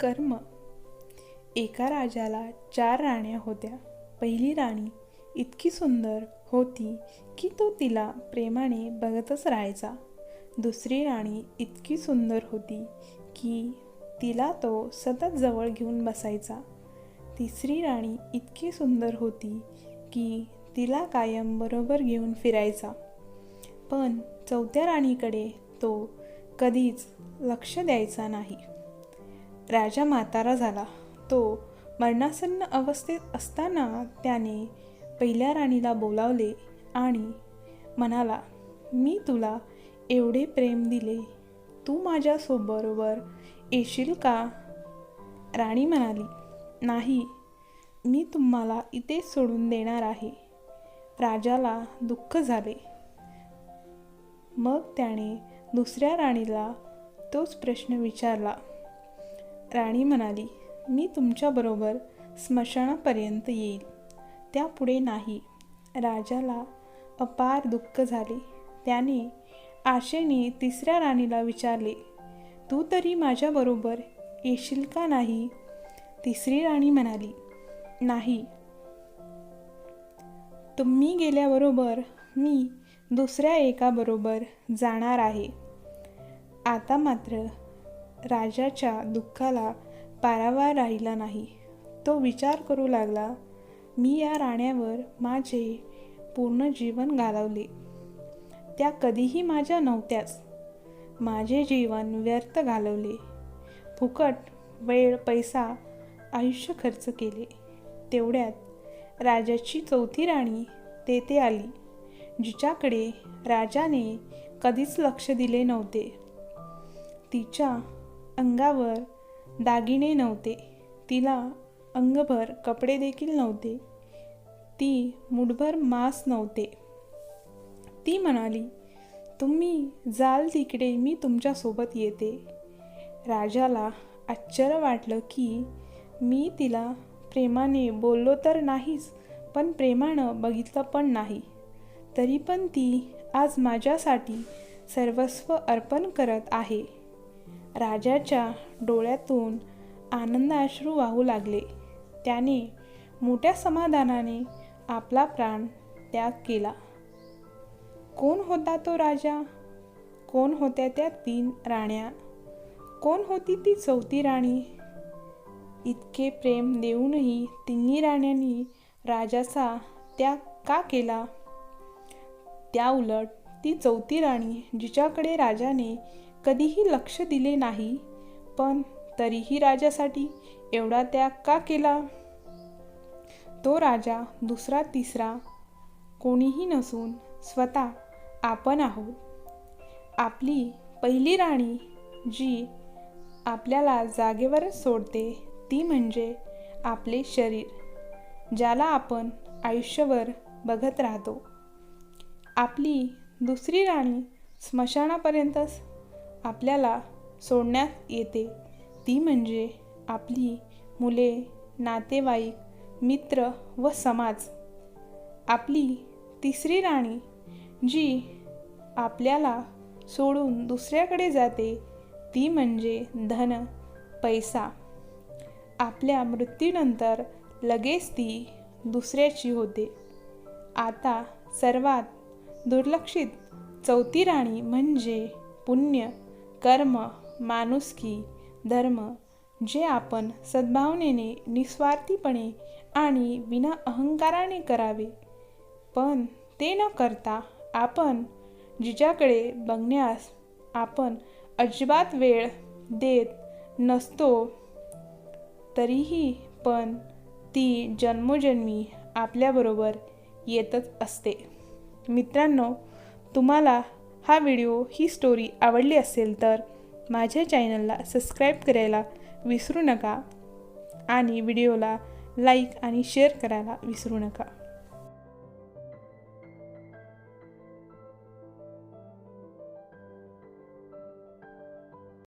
कर्म. एका राजाला चार राण्या होत्या. पहिली राणी इतकी सुंदर होती की तो तिला प्रेमाने बघतच राहायचा. दुसरी राणी इतकी सुंदर होती की तिला तो सतत जवळ घेऊन बसायचा. तिसरी राणी इतकी सुंदर होती की तिला कायम बरोबर घेऊन फिरायचा. पण चौथ्या राणीकडे तो कधीच लक्ष द्यायचा नाही. राजा म्हातारा झाला. तो मरणासन्न अवस्थेत असताना त्याने पहिल्या राणीला बोलावले आणि म्हणाला मी तुला एवढे प्रेम दिले. तू माझ्यासोबरोबर येशील का? राणी म्हणाली नाही. मी तुम्हाला इथेच सोडून देणार आहे. राजाला दुःख झाले. मग त्याने दुसऱ्या राणीला तोच प्रश्न विचारला. राणी म्हणाली मी तुमच्याबरोबर स्मशानापर्यंत येईल. त्यापुढे नाही. राजाला अपार दुःख झाले. त्याने आशेने तिसऱ्या राणीला विचारले तू तरी माझ्याबरोबर येशील का नाही? तिसरी राणी म्हणाली नाही. तुम्ही गेल्याबरोबर मी दुसऱ्या एकाबरोबर जाणार आहे. आता मात्र राजाच्या दुःखाला पारावार राहिला नाही. तो विचार करू लागला मी या राण्यावर माझे पूर्ण जीवन घालवले. त्या कधीही माझ्या नव्हत्याच. माझे जीवन व्यर्थ घालवले. फुकट वेळ पैसा आयुष्य खर्च केले. तेवढ्यात राजाची चौथी राणी तेथे आली जिच्याकडे राजाने कधीच लक्ष दिले नव्हते. तिच्या अंगावर दागिने नव्हते. तिला अंगभर कपडे देखील नव्हते. ती मुठभर मांस नव्हते. ती म्हणाली तुम्ही जाल तिकडे मी तुमच्यासोबत येते. राजाला आश्चर्य वाटलं की मी तिला प्रेमाने बोललो तर नाहीच पण प्रेमानं बघितलं पण नाही. तरी पण ती आज माझ्यासाठी सर्वस्व अर्पण करत आहे. राजाच्या डोळ्यातून आनंदाश्रू वाहू लागले. त्याने मोठ्या समाधानाने आपला प्राण त्याग केला. कोण होता तो राजा? कोण होत्या त्या तीन राण्या? कोण होती ती चौथी राणी? इतके प्रेम देऊनही तिन्ही राण्यांनी राजाचा त्याग का केला? त्या उलट ती चौथी राणी जिच्याकडे राजाने कधीही लक्ष दिले नाही पण तरीही राजासाठी एवढा त्याग का केला? तो राजा दुसरा तिसरा कोणीही नसून स्वतः आपण आहोत. आपली पहिली राणी जी आपल्याला जागेवरच सोडते ती म्हणजे आपले शरीर ज्याला आपण आयुष्यभर बघत राहतो. आपली दुसरी राणी स्मशानापर्यंतच आपल्याला सोडण्यात येते. ती म्हणजे आपली मुले नातेवाईक मित्र व समाज. आपली तिसरी राणी जी आपल्याला सोडून दुसऱ्याकडे जाते ती म्हणजे धन पैसा. आपल्या मृत्यूनंतर लगेच ती दुसऱ्याची होते. आता सर्वात दुर्लक्षित चौथी राणी म्हणजे पुण्य. कर्म माणुसकी धर्म जे आपण सद्भावनेने निस्वार्थीपणे आणि विना अहंकाराने करावे. पण ते न करता आपण जिच्याकडे बघण्यास आपण अजिबात वेळ देत नसतो तरीही पण ती जन्मोजन्मी आपल्याबरोबर येतच असते. मित्रांनो तुम्हाला हा व्हिडिओ ही स्टोरी आवडली असेल तर माझ्या चॅनलला सबस्क्राईब करायला विसरू नका आणि व्हिडिओला लाईक आणि शेअर करायला विसरू नका.